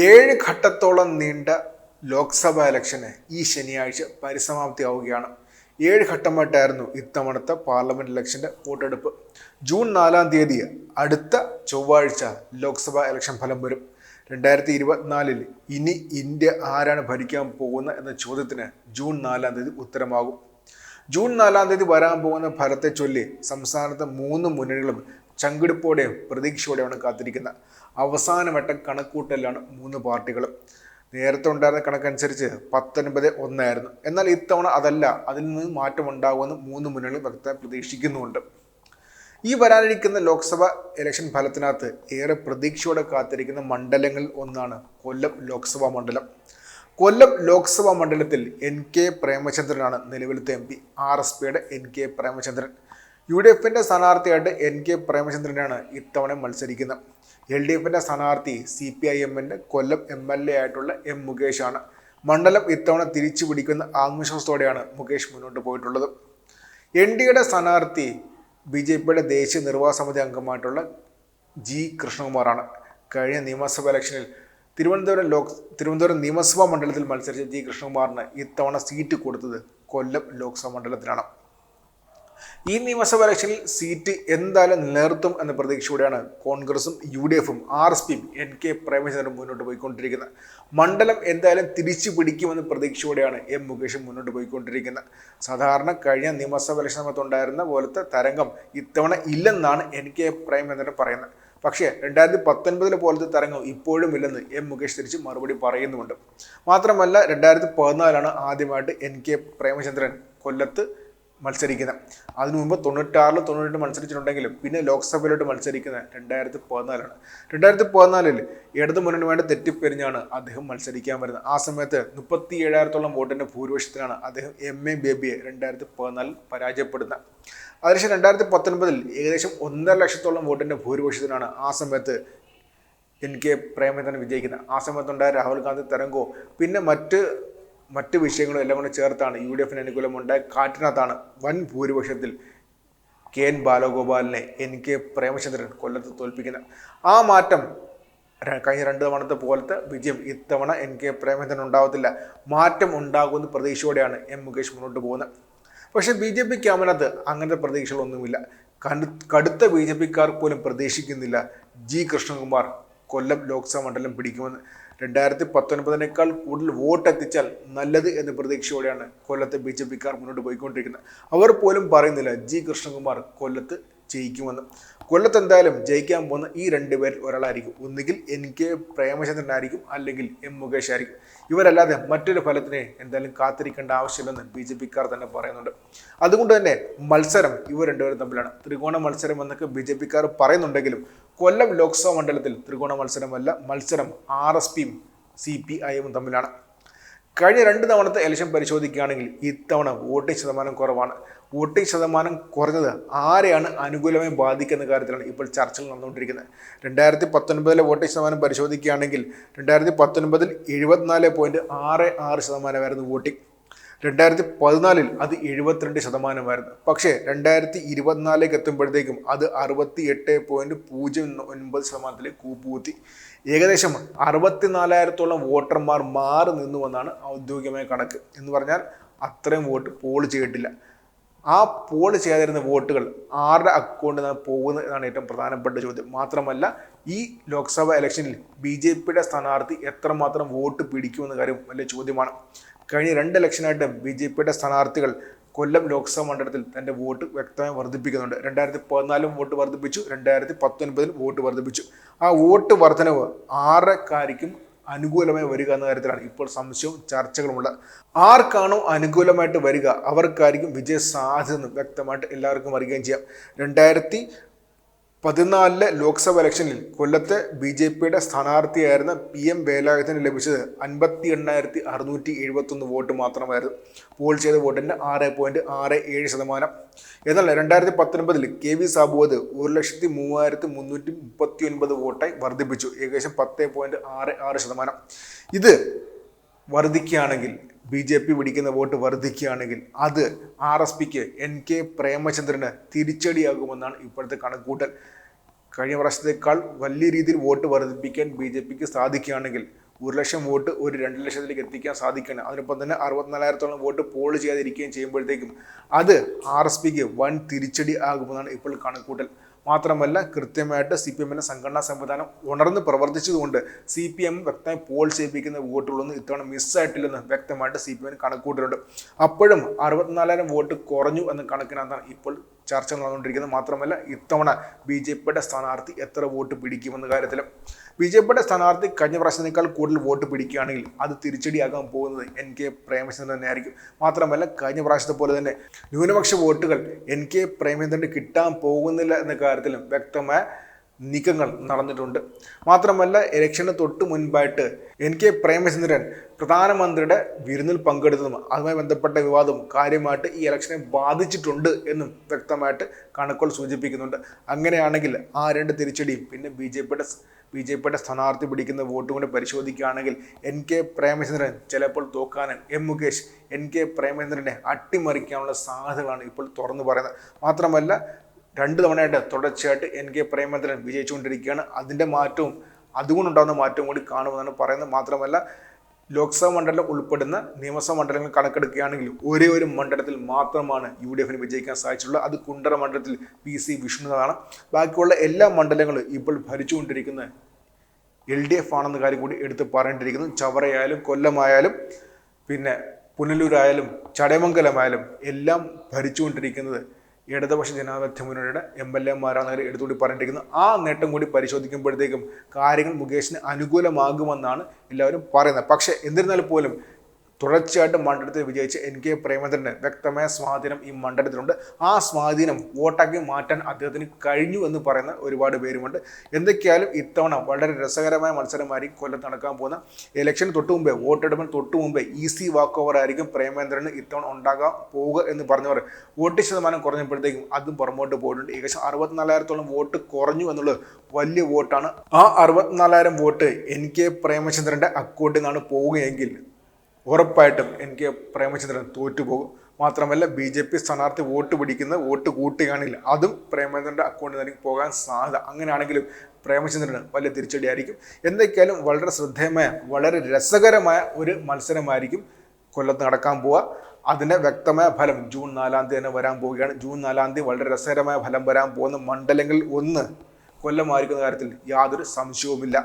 ഏഴ് ഘട്ടത്തോളം നീണ്ട ലോക്സഭാ ഇലക്ഷന് ഈ ശനിയാഴ്ച പരിസമാപ്തി പരിസമാപ്തിയാവുകയാണ്. ഏഴ് ഘട്ടമായിട്ടായിരുന്നു ഇത്തവണത്തെ പാർലമെന്റ് ഇലക്ഷന്റെ വോട്ടെടുപ്പ്. ജൂൺ നാലാം തീയതി അടുത്ത ചൊവ്വാഴ്ച ലോക്സഭാ ഇലക്ഷൻ ഫലം വരും. രണ്ടായിരത്തി ഇരുപത്തിനാലിൽ ഇനി ഇന്ത്യ ആരാണ് ഭരിക്കാൻ പോകുന്നത് എന്ന ചോദ്യത്തിന് ജൂൺ നാലാം തീയതി ഉത്തരമാകും. ജൂൺ നാലാം തീയതി വരാൻ പോകുന്ന ഫലത്തെ ചൊല്ലി സംസ്ഥാനത്തെ മൂന്ന് മുന്നണികളും ചങ്കിടിപ്പോടെയും പ്രതീക്ഷയോടെയാണ് കാത്തിരിക്കുന്നത്. അവസാനവട്ട കണക്കൂട്ടലാണ് മൂന്ന് പാർട്ടികളും. നേരത്തെ ഉണ്ടായിരുന്ന കണക്കനുസരിച്ച് പത്തൊൻപത് ഒന്നായിരുന്നു. എന്നാൽ ഇത്തവണ അതല്ല അതിൽ നിന്ന് മാറ്റം ഉണ്ടാകുമെന്ന് മൂന്ന് മുന്നണികളും വ്യക്ത പ്രതീക്ഷിക്കുന്നുണ്ട് ഈ വരാനിരിക്കുന്ന ലോക്സഭ ഇലക്ഷൻ ഫലത്തിനകത്ത് ഏറെ പ്രതീക്ഷയോടെ കാത്തിരിക്കുന്ന മണ്ഡലങ്ങളിൽ ഒന്നാണ് കൊല്ലം ലോക്സഭാ മണ്ഡലം. കൊല്ലം ലോക്സഭാ മണ്ഡലത്തിൽ എൻ കെ പ്രേമചന്ദ്രനാണ് നിലവിലത്തെ എം പി. ആർ എസ് പിയുടെ N K Premachandran. U D എഫിന്റെ സ്ഥാനാർത്ഥിയായിട്ട് എൻ കെ പ്രേമചന്ദ്രനാണ് ഇത്തവണ മത്സരിക്കുന്നത്. എൽ ഡി എഫിന്റെ സ്ഥാനാർത്ഥി സി പി ഐ എമ്മിന്റെ കൊല്ലം എം എൽ എ ആയിട്ടുള്ള എം മുകേഷാണ്. മണ്ഡലം ഇത്തവണ തിരിച്ചു പിടിക്കുന്ന ആത്മവിശ്വാസത്തോടെയാണ് മുകേഷ് മുന്നോട്ട് പോയിട്ടുള്ളത്. എൻ ഡിയുടെ സ്ഥാനാർത്ഥി ബി ജെ പിയുടെ ദേശീയ നിർവാഹ സമിതി അംഗമായിട്ടുള്ള ജി കൃഷ്ണകുമാറാണ്. കഴിഞ്ഞ നിയമസഭാ ഇലക്ഷനിൽ തിരുവനന്തപുരം ലോക് തിരുവനന്തപുരം നിയമസഭാ മണ്ഡലത്തിൽ മത്സരിച്ച ജി കൃഷ്ണകുമാറിന് ഇത്തവണ സീറ്റ് കൊടുത്തത് കൊല്ലം ലോക്സഭാ മണ്ഡലത്തിലാണ്. ഈ നിയമസഭാ ഇലക്ഷനിൽ സീറ്റ് എന്തായാലും നിലനിർത്തും എന്ന പ്രതീക്ഷയോടെയാണ് കോൺഗ്രസും യു ഡി എഫും ആർ എസ് പിയും എൻ കെ പ്രേമചന്ദ്രനും മുന്നോട്ട് പോയിക്കൊണ്ടിരിക്കുന്നത്. മണ്ഡലം എന്തായാലും തിരിച്ചു പിടിക്കുമെന്ന പ്രതീക്ഷയോടെയാണ് എം മുകേഷും മുന്നോട്ട് പോയിക്കൊണ്ടിരിക്കുന്നത്. സാധാരണ കഴിഞ്ഞ നിയമസഭാ ഇലക്ഷൻ സമയത്തുണ്ടായിരുന്ന പോലത്തെ തരംഗം ഇത്തവണ ഇല്ലെന്നാണ് എൻ കെ പ്രേമചന്ദ്രൻ പറയുന്നത്. പക്ഷേ രണ്ടായിരത്തി പത്തൊൻപതിലെ പോലത്തെ തരംഗം ഇപ്പോഴും ഇല്ലെന്ന് എം മുകേഷ് തിരിച്ച് മറുപടി പറയുന്നുമുണ്ട്. മാത്രമല്ല രണ്ടായിരത്തി പതിനാലാണ് ആദ്യമായിട്ട് എൻ കെ പ്രേമചന്ദ്രൻ കൊല്ലത്ത് മത്സരിക്കുന്നത്. അതിനു മുമ്പ് തൊണ്ണൂറ്റാറിൽ തൊണ്ണൂറ്റെട്ട് മത്സരിച്ചിട്ടുണ്ടെങ്കിലും പിന്നെ ലോക്സഭയിലോട്ട് മത്സരിക്കുന്നത് രണ്ടായിരത്തി പതിനാലാണ് രണ്ടായിരത്തി പതിനാലിൽ ഇടതു മുന്നണിയുമായിട്ട് തെറ്റിപ്പെരിഞ്ഞാണ് അദ്ദേഹം മത്സരിക്കാൻ വരുന്നത്. ആ സമയത്ത് മുപ്പത്തി ഏഴായിരത്തോളം വോട്ടിന്റെ ഭൂരിപക്ഷത്തിലാണ് അദ്ദേഹം എം എ ബേബിയെ രണ്ടായിരത്തി പതിനാലിൽ പരാജയപ്പെടുന്നത്. അതിനുശേഷം രണ്ടായിരത്തി പത്തൊൻപതിൽ ഏകദേശം ഒന്നര ലക്ഷത്തോളം വോട്ടിന്റെ ഭൂരിപക്ഷത്തിനാണ് ആ സമയത്ത് എൻ. കെ. പ്രേമചന്ദ്രൻ വിജയിക്കുന്നത്. ആ സമയത്തുണ്ടായ രാഹുൽ ഗാന്ധി തരംഗോ പിന്നെ മറ്റ് മറ്റ് വിഷയങ്ങളും എല്ലാം കൂടെ ചേർത്താണ് യു ഡി എഫിന് അനുകൂലമുണ്ടായ കാറ്റിനകത്താണ് വൻ ഭൂരിപക്ഷത്തിൽ കെ എൻ ബാലഗോപാലിനെ എൻ കെ പ്രേമചന്ദ്രൻ കൊല്ലത്ത് തോൽപ്പിക്കുന്നത്. ആ മാറ്റം കഴിഞ്ഞ രണ്ട് തവണത്തെ പോലത്തെ വിജയം ഇത്തവണ എൻ കെ പ്രേമചന്ദ്രൻ ഉണ്ടാവത്തില്ല. മാറ്റം ഉണ്ടാകുമെന്ന് പ്രതീക്ഷയോടെയാണ് എം മുകേഷ് മുന്നോട്ട് പോകുന്നത്. പക്ഷേ ബി ജെ പി ക്യാമ്പിനകത്ത് അങ്ങനത്തെ പ്രതീക്ഷകളൊന്നുമില്ല. കടു കടുത്ത ബി ജെ പിക്കാർ പോലും പ്രതീക്ഷിക്കുന്നില്ല ജി കൃഷ്ണകുമാർ കൊല്ലം ലോക്സഭാ മണ്ഡലം പിടിക്കുമെന്ന്. രണ്ടായിരത്തി പത്തൊൻപതിനേക്കാൾ കൂടുതൽ വോട്ട് എത്തിച്ചാൽ നല്ലത് എന്ന പ്രതീക്ഷയോടെയാണ് കൊല്ലത്തെ ബി ജെ പിക്കാർ മുന്നോട്ട് പോയിക്കൊണ്ടിരിക്കുന്നത്. അവർ പോലും പറയുന്നില്ല ജി കൃഷ്ണകുമാർ കൊല്ലത്ത് ജയിക്കുമെന്ന് കൊല്ലത്ത് എന്തായാലും ജയിക്കാൻ പോകുന്ന ഈ രണ്ട് രണ്ടുപേരിൽ ഒരാളായിരിക്കും. ഒന്നുകിൽ എൻ കെ പ്രേമചന്ദ്രനായിരിക്കും അല്ലെങ്കിൽ എം മുകേഷ് ആയിരിക്കും. ഇവരല്ലാതെ മറ്റൊരു ഫലത്തിനെ എന്തായാലും കാത്തിരിക്കേണ്ട ആവശ്യമില്ലെന്ന് ബി ജെ പിക്കാർ തന്നെ പറയുന്നുണ്ട്. അതുകൊണ്ട് തന്നെ മത്സരം ഇവർ രണ്ടുപേരും തമ്മിലാണ്. ത്രികോണ മത്സരം എന്നൊക്കെ ബി ജെ പിക്കാർ പറയുന്നുണ്ടെങ്കിലും കൊല്ലം ലോക്സഭാ മണ്ഡലത്തിൽ ത്രികോണ മത്സരമല്ല മത്സരം ആർ എസ് പിയും സി പി ഐ എമ്മും തമ്മിലാണ്. കഴിഞ്ഞ രണ്ട് തവണത്തെ ഇലക്ഷൻ പരിശോധിക്കുകയാണെങ്കിൽ ഇത്തവണ വോട്ടിംഗ് ശതമാനം കുറവാണ്. വോട്ടിംഗ് ശതമാനം കുറഞ്ഞത് ആരെയാണ് അനുകൂലമായി ബാധിക്കുന്ന കാര്യത്തിലാണ് ഇപ്പോൾ ചർച്ചകൾ നടന്നുകൊണ്ടിരിക്കുന്നത്. രണ്ടായിരത്തി പത്തൊൻപതിലെ വോട്ടിംഗ് ശതമാനം പരിശോധിക്കുകയാണെങ്കിൽ രണ്ടായിരത്തി പത്തൊൻപതിൽ എഴുപത്തിനാല് പോയിന്റ് ആറ് ആറ് ശതമാനമായിരുന്നു വോട്ടിംഗ് രണ്ടായിരത്തി പതിനാലിൽ അത് എഴുപത്തിരണ്ട് ശതമാനമായിരുന്നു. പക്ഷേ രണ്ടായിരത്തി ഇരുപത്തിനാലിലേക്ക് എത്തുമ്പോഴത്തേക്കും അത് അറുപത്തി എട്ട് പോയിന്റ് പൂജ്യം ഒൻപത് ശതമാനത്തിലേക്ക് കൂപ്പുകുത്തി. ഏകദേശം അറുപത്തിനാലായിരത്തോളം വോട്ടർമാർ മാറി നിന്നുവെന്നാണ് ഔദ്യോഗികമായ കണക്ക്. എന്ന് പറഞ്ഞാൽ അത്രയും വോട്ട് പോൾ ചെയ്തിട്ടില്ല. ആ പോൾ ചെയ്യാതിരുന്ന വോട്ടുകൾ ആരുടെ അക്കൗണ്ടിൽ നിന്ന് പോകുന്നത് എന്നാണ് ഏറ്റവും പ്രധാനപ്പെട്ട ചോദ്യം. മാത്രമല്ല ഈ ലോക്സഭാ ഇലക്ഷനിൽ ബി ജെ പിയുടെ സ്ഥാനാർത്ഥി എത്രമാത്രം വോട്ട് പിടിക്കുമെന്ന കാര്യം വലിയ ചോദ്യമാണ്. കഴിഞ്ഞ രണ്ട് ഇലക്ഷനായിട്ട് ബി ജെ പിയുടെ സ്ഥാനാർത്ഥികൾ കൊല്ലം ലോക്സഭാ മണ്ഡലത്തിൽ തന്റെ വോട്ട് വ്യക്തമായി വർദ്ധിപ്പിക്കുന്നുണ്ട്. രണ്ടായിരത്തി പതിനാലും വോട്ട് വർദ്ധിപ്പിച്ചു രണ്ടായിരത്തി പത്തൊൻപതിൽ വോട്ട് വർദ്ധിപ്പിച്ചു. ആ വോട്ട് വർധനവ് ആരക്കാരിക്കും അനുകൂലമായി വരിക എന്ന കാര്യത്തിലാണ് ഇപ്പോൾ സംശയവും ചർച്ചകളുമുള്ളത് ആർക്കാണോ അനുകൂലമായിട്ട് വരിക അവർക്കായിരിക്കും വിജയ സാധ്യത വ്യക്തമായിട്ട് എല്ലാവർക്കും അറിയുകയും ചെയ്യാം. രണ്ടായിരത്തി പതിനാലിലെ ലോക്സഭ ഇലക്ഷനിൽ കൊല്ലത്തെ ബി ജെ പിയുടെ സ്ഥാനാർത്ഥിയായിരുന്ന പി എം വേലായുധന് ലഭിച്ചത് അൻപത്തി എണ്ണായിരത്തി അറുന്നൂറ്റി എഴുപത്തൊന്ന് വോട്ട് മാത്രമായിരുന്നു. പോൾ ചെയ്ത വോട്ടിന്റെ ആറ് പോയിന്റ് ആറ് ഏഴ് ശതമാനം. എന്നാൽ രണ്ടായിരത്തി പത്തൊൻപതിൽ കെ വി സാബുവത് ഒരു ലക്ഷത്തി മൂവായിരത്തി മുന്നൂറ്റി മുപ്പത്തി ഒൻപത് വോട്ടായി വർദ്ധിപ്പിച്ചു. ഏകദേശം പത്ത് പോയിന്റ് ആറ് ആറ് ശതമാനം. ഇത് വർദ്ധിക്കുകയാണെങ്കിൽ ബി ജെ പി പിടിക്കുന്ന വോട്ട് വർദ്ധിക്കുകയാണെങ്കിൽ അത് ആർ എസ് പിക്ക് എൻ കെ പ്രേമചന്ദ്രന് തിരിച്ചടിയാകുമെന്നാണ് ഇപ്പോഴത്തെ കണക്കൂട്ടൽ കഴിഞ്ഞ പ്രാവശ്യത്തേക്കാൾ വലിയ രീതിയിൽ വോട്ട് വർദ്ധിപ്പിക്കാൻ ബി ജെ പിക്ക് സാധിക്കുകയാണെങ്കിൽ ഒരു ലക്ഷം വോട്ട് ഒരു രണ്ട് ലക്ഷത്തിലേക്ക് എത്തിക്കാൻ സാധിക്കണം അതിനൊപ്പം തന്നെ അറുപത്തിനാലായിരത്തോളം വോട്ട് പോൾ ചെയ്യാതിരിക്കുകയും ചെയ്യുമ്പോഴത്തേക്കും അത് ആർ എസ് പിക്ക് വൻ തിരിച്ചടി ആകുമെന്നാണ് ഇപ്പോൾ കണക്കൂട്ടൽ മാത്രമല്ല കൃത്യമായിട്ട് സി പി എമ്മിന്റെ സംഘടനാ സംവിധാനം ഉണർന്ന് പ്രവർത്തിച്ചതുകൊണ്ട് സി പി എം വ്യക്തമായി പോൾ ചെയ്യിപ്പിക്കുന്ന വോട്ടുകളൊന്നും ഇത്തവണ മിസ്സായിട്ടില്ലെന്ന് വ്യക്തമായിട്ട് സി പി എമ്മിന് കണക്കൂട്ടിലുണ്ട് അപ്പോഴും അറുപത്തിനാലായിരം വോട്ട് കുറഞ്ഞു എന്ന കണക്കിനകത്താണ് ഇപ്പോൾ ചർച്ച നടന്നുകൊണ്ടിരിക്കുന്നത് മാത്രമല്ല ഇത്തവണ ബി ജെ പിയുടെ സ്ഥാനാർത്ഥി എത്ര വോട്ട് പിടിക്കുമെന്ന കാര്യത്തിലും ബി ജെ പിയുടെ സ്ഥാനാർത്ഥി കഴിഞ്ഞ പ്രശ്നത്തേക്കാൾ കൂടുതൽ വോട്ട് പിടിക്കുകയാണെങ്കിൽ അത് തിരിച്ചടിയാകാൻ പോകുന്നത് എൻ കെ പ്രേമചന്ദ്രൻ തന്നെയായിരിക്കും. മാത്രമല്ല കഴിഞ്ഞ പ്രാവശ്യത്തെ പോലെ തന്നെ ന്യൂനപക്ഷ വോട്ടുകൾ എൻ കെ പ്രേമചന്ദ്രന് കിട്ടാൻ പോകുന്നില്ല എന്ന കാര്യത്തിലും വ്യക്തമായ നീക്കങ്ങൾ നടന്നിട്ടുണ്ട്. മാത്രമല്ല ഇലക്ഷന് തൊട്ട് മുൻപായിട്ട് എൻ കെ പ്രേമചന്ദ്രൻ പ്രധാനമന്ത്രിയുടെ വിരുന്നിൽ പങ്കെടുത്തതും അതുമായി ബന്ധപ്പെട്ട വിവാദവും കാര്യമായിട്ട് ഈ ഇലക്ഷനെ ബാധിച്ചിട്ടുണ്ട് എന്നും വ്യക്തമായിട്ട് കണക്കുകൾ സൂചിപ്പിക്കുന്നുണ്ട്. അങ്ങനെയാണെങ്കിൽ ആ രണ്ട് തിരിച്ചടിയും പിന്നെ ബി ജെ പിയുടെ ബി ജെ പിയുടെ സ്ഥാനാർത്ഥി പിടിക്കുന്ന വോട്ടും കൂടെ പരിശോധിക്കുകയാണെങ്കിൽ എൻ കെ പ്രേമചന്ദ്രൻ ചിലപ്പോൾ തോക്കാനും എം മുകേഷ് എൻ കെ പ്രേമചന്ദ്രനെ അട്ടിമറിക്കാനുള്ള സാധ്യതകളാണ് ഇപ്പോൾ തുറന്നു പറയുന്നത്. മാത്രമല്ല രണ്ട് തവണയായിട്ട് തുടർച്ചയായിട്ട് എൻ കെ പ്രേമചന്ദ്രൻ വിജയിച്ചുകൊണ്ടിരിക്കുകയാണ്. അതിന്റെ മാറ്റവും അതുകൊണ്ടുണ്ടാകുന്ന മാറ്റവും കൂടി കാണുമെന്നാണ് പറയുന്നത്. മാത്രമല്ല ലോക്സഭാ മണ്ഡലം ഉൾപ്പെടുന്ന നിയമസഭാ മണ്ഡലങ്ങൾ കണക്കെടുക്കുകയാണെങ്കിൽ ഒരേ ഒരു മണ്ഡലത്തിൽ മാത്രമാണ് യു ഡി എഫിന് വിജയിക്കാൻ സാധിച്ചിട്ടുള്ളത്. അത് കുണ്ടറ മണ്ഡലത്തിൽ പി സി വിഷ്ണുനാഥാണ്. ബാക്കിയുള്ള എല്ലാ മണ്ഡലങ്ങളും ഇപ്പോൾ ഭരിച്ചുകൊണ്ടിരിക്കുന്ന എൽ ഡി എഫ് ആണെന്ന കാര്യം കൂടി എടുത്ത് പറയേണ്ടിയിരിക്കുന്നു. ചവറയായാലും കൊല്ലമായാലും പിന്നെ പുനലൂരായാലും ചടയമംഗലമായാലും എല്ലാം ഭരിച്ചുകൊണ്ടിരിക്കുന്നത് ഇടതുപക്ഷ ജനാധിപത്യ മുന്നണിയുടെ എം എൽ എമാരാണ് എടുത്തുകൂടി പറഞ്ഞിരിക്കുന്നത് ആ നേട്ടം കൂടി പരിശോധിക്കുമ്പോഴത്തേക്കും കാര്യങ്ങൾ മുകേഷിന് അനുകൂലമാകുമെന്നാണ് എല്ലാവരും പറയുന്നത്. പക്ഷേ എന്നിരുന്നാൽ പോലും തുടർച്ചയായിട്ട് മണ്ഡലത്തിൽ വിജയിച്ച് എൻ കെ പ്രേമചന്ദ്രന് വ്യക്തമായ സ്വാധീനം ഈ മണ്ഡലത്തിലുണ്ട്. ആ സ്വാധീനം വോട്ടാക്കി മാറ്റാൻ അദ്ദേഹത്തിന് കഴിഞ്ഞു എന്ന് പറയുന്ന ഒരുപാട് പേരുമുണ്ട്. എന്തൊക്കെയായാലും ഇത്തവണ വളരെ രസകരമായ മത്സരമായിരിക്കും കൊല്ലത്ത് നടക്കാൻ പോകുന്ന. ഇലക്ഷൻ തൊട്ട് മുമ്പേ വോട്ടെടുപ്പിന് തൊട്ട് മുമ്പേ ഈസി വാക്ക് ഓവർ ആയിരിക്കും പ്രേമേന്ദ്രന് ഇത്തവണ ഉണ്ടാകാൻ പോവുക എന്ന് പറഞ്ഞവർ വോട്ട് ശതമാനം കുറഞ്ഞപ്പോഴത്തേക്കും അതും പുറമോട്ട് പോയിട്ടുണ്ട്. ഏകദേശം അറുപത്തിനാലായിരത്തോളം വോട്ട് കുറഞ്ഞു എന്നുള്ളത് വലിയ വോട്ടാണ്. ആ അറുപത്തിനാലായിരം വോട്ട് എൻ കെ പ്രേമചന്ദ്രന്റെ അക്കൗണ്ടിൽ നിന്നാണ് പോവുകയെങ്കിൽ ഉറപ്പായിട്ടും എനിക്ക് പ്രേമചന്ദ്രൻ തോറ്റുപോകും. മാത്രമല്ല ബി ജെ പി സ്ഥാനാർത്ഥി വോട്ട് പിടിക്കുന്നത് വോട്ട് കൂട്ടുകയാണെങ്കിൽ അതും പ്രേമചന്ദ്രന്റെ അക്കൗണ്ടിൽ നിന്ന് പോകാൻ സാധ്യത. അങ്ങനെയാണെങ്കിലും പ്രേമചന്ദ്രന് വലിയ തിരിച്ചടിയായിരിക്കും. എന്തൊക്കെയാലും വളരെ ശ്രദ്ധേയമായ വളരെ രസകരമായ ഒരു മത്സരമായിരിക്കും കൊല്ലത്ത് നടക്കാൻ പോവുക. അതിന്റെ വ്യക്തമായ ഫലം ജൂൺ നാലാം തീയതി തന്നെ വരാൻ പോവുകയാണ്. ജൂൺ നാലാം തീയതി വളരെ രസകരമായ ഫലം വരാൻ പോകുന്ന മണ്ഡലങ്ങളിൽ ഒന്ന് കൊല്ലമായിരിക്കുന്ന കാര്യത്തിൽ യാതൊരു സംശയവുമില്ല.